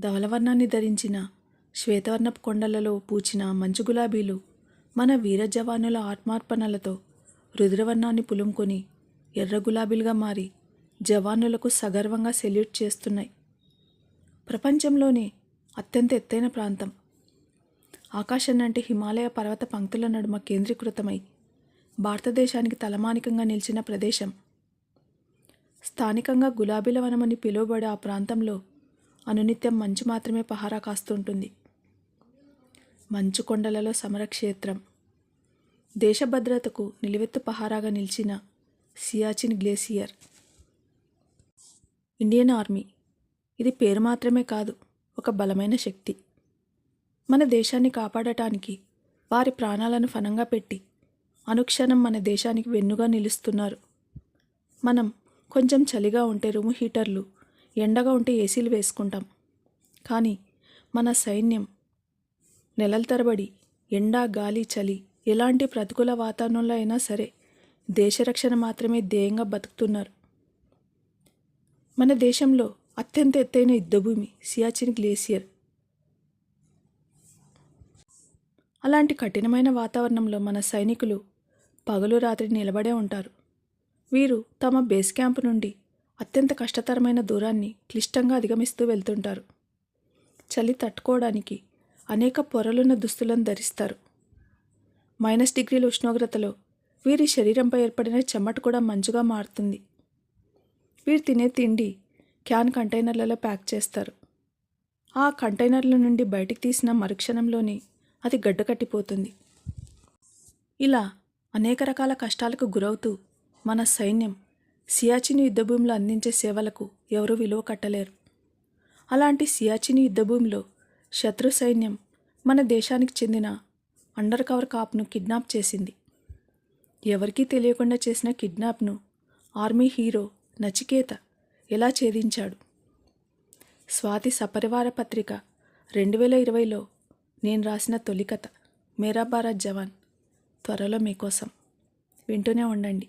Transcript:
ధవలవర్ణాన్ని ధరించిన శ్వేతవర్ణపు కొండలలో పూచిన మంచు గులాబీలు మన వీర జవానుల ఆత్మార్పణలతో రుద్రవర్ణాన్ని పులుముకొని ఎర్ర గులాబీలుగా మారి జవానులకు సగర్వంగా సెల్యూట్ చేస్తున్నాయి. ప్రపంచంలోనే అత్యంత ఎత్తైన ప్రాంతం. ఆకాశం అంటే హిమాలయ పర్వత పంక్తుల నడుమ కేంద్రీకృతమై భారతదేశానికి తలమానికంగా నిలిచిన ప్రదేశం. స్థానికంగా గులాబీల వనమని పిలువబడే ఆ ప్రాంతంలో అనునిత్యం మంచు మాత్రమే పహారా కాస్తుంటుంది. మంచు కొండలలో సమరక్షేత్రం. దేశ భద్రతకు నిలువెత్తు పహారాగా నిలిచిన సియాచిన్ గ్లేసియర్. Indian army. ఇది పేరు మాత్రమే కాదు ఒక బలమైన శక్తి. మన దేశాన్ని కాపాడటానికి వారి ప్రాణాలను ఫనంగా పెట్టి అనుక్షణం మన దేశానికి వెన్నుగా నిలుస్తున్నారు. మనం కొంచెం చలిగా ఉంటే రూమ్ హీటర్లు ఎండగా ఉంటే ఏసీలు వేసుకుంటాం. కానీ మన సైన్యం నెలల తరబడి ఎండ గాలి చలి ఎలాంటి ప్రతికూల వాతావరణంలో అయినా సరే దేశరక్షణ మాత్రమే ధ్యేయంగా బతుకుతున్నారు. మన దేశంలో అత్యంత ఎత్తైన యుద్ధభూమి సియాచిన్ గ్లేసియర్. అలాంటి కఠినమైన వాతావరణంలో మన సైనికులు పగలు రాత్రి నిలబడే ఉంటారు. వీరు తమ బేస్ క్యాంప్ నుండి అత్యంత కష్టతరమైన దూరాన్ని క్లిష్టంగా అధిగమిస్తూ వెళ్తుంటారు. చలి తట్టుకోవడానికి అనేక పొరలున్న దుస్తులను ధరిస్తారు. మైనస్ డిగ్రీల ఉష్ణోగ్రతలో వీరి శరీరంపై ఏర్పడిన చెమట కూడా మంచుగా మారుతుంది. వీరు తినే తిండి క్యాన్ కంటైనర్లలో ప్యాక్ చేస్తారు. ఆ కంటైనర్ల నుండి బయటికి తీసిన మరుక్షణంలోనే అది గడ్డకట్టిపోతుంది ఇలా అనేక రకాల కష్టాలకు గురవుతూ మన సైన్యం సియాచిన్ యుద్ధభూమిలో అందించే సేవలకు ఎవరూ విలువ కట్టలేరు. అలాంటి సియాచిన్ యుద్ధభూమిలో శత్రు సైన్యం మన దేశానికి చెందిన అండర్ కవర్ కాప్ను కిడ్నాప్ చేసింది. ఎవరికీ తెలియకుండా చేసిన కిడ్నాప్ను ఆర్మీ హీరో నచికేత ఎలా ఛేదించాడు? స్వాతి సపరివార పత్రిక రెండు వేల ఇరవైలో నేను రాసిన తొలి కథ మేరా భారత్ జవాన్ త్వరలో మీకోసం. వింటూనే ఉండండి.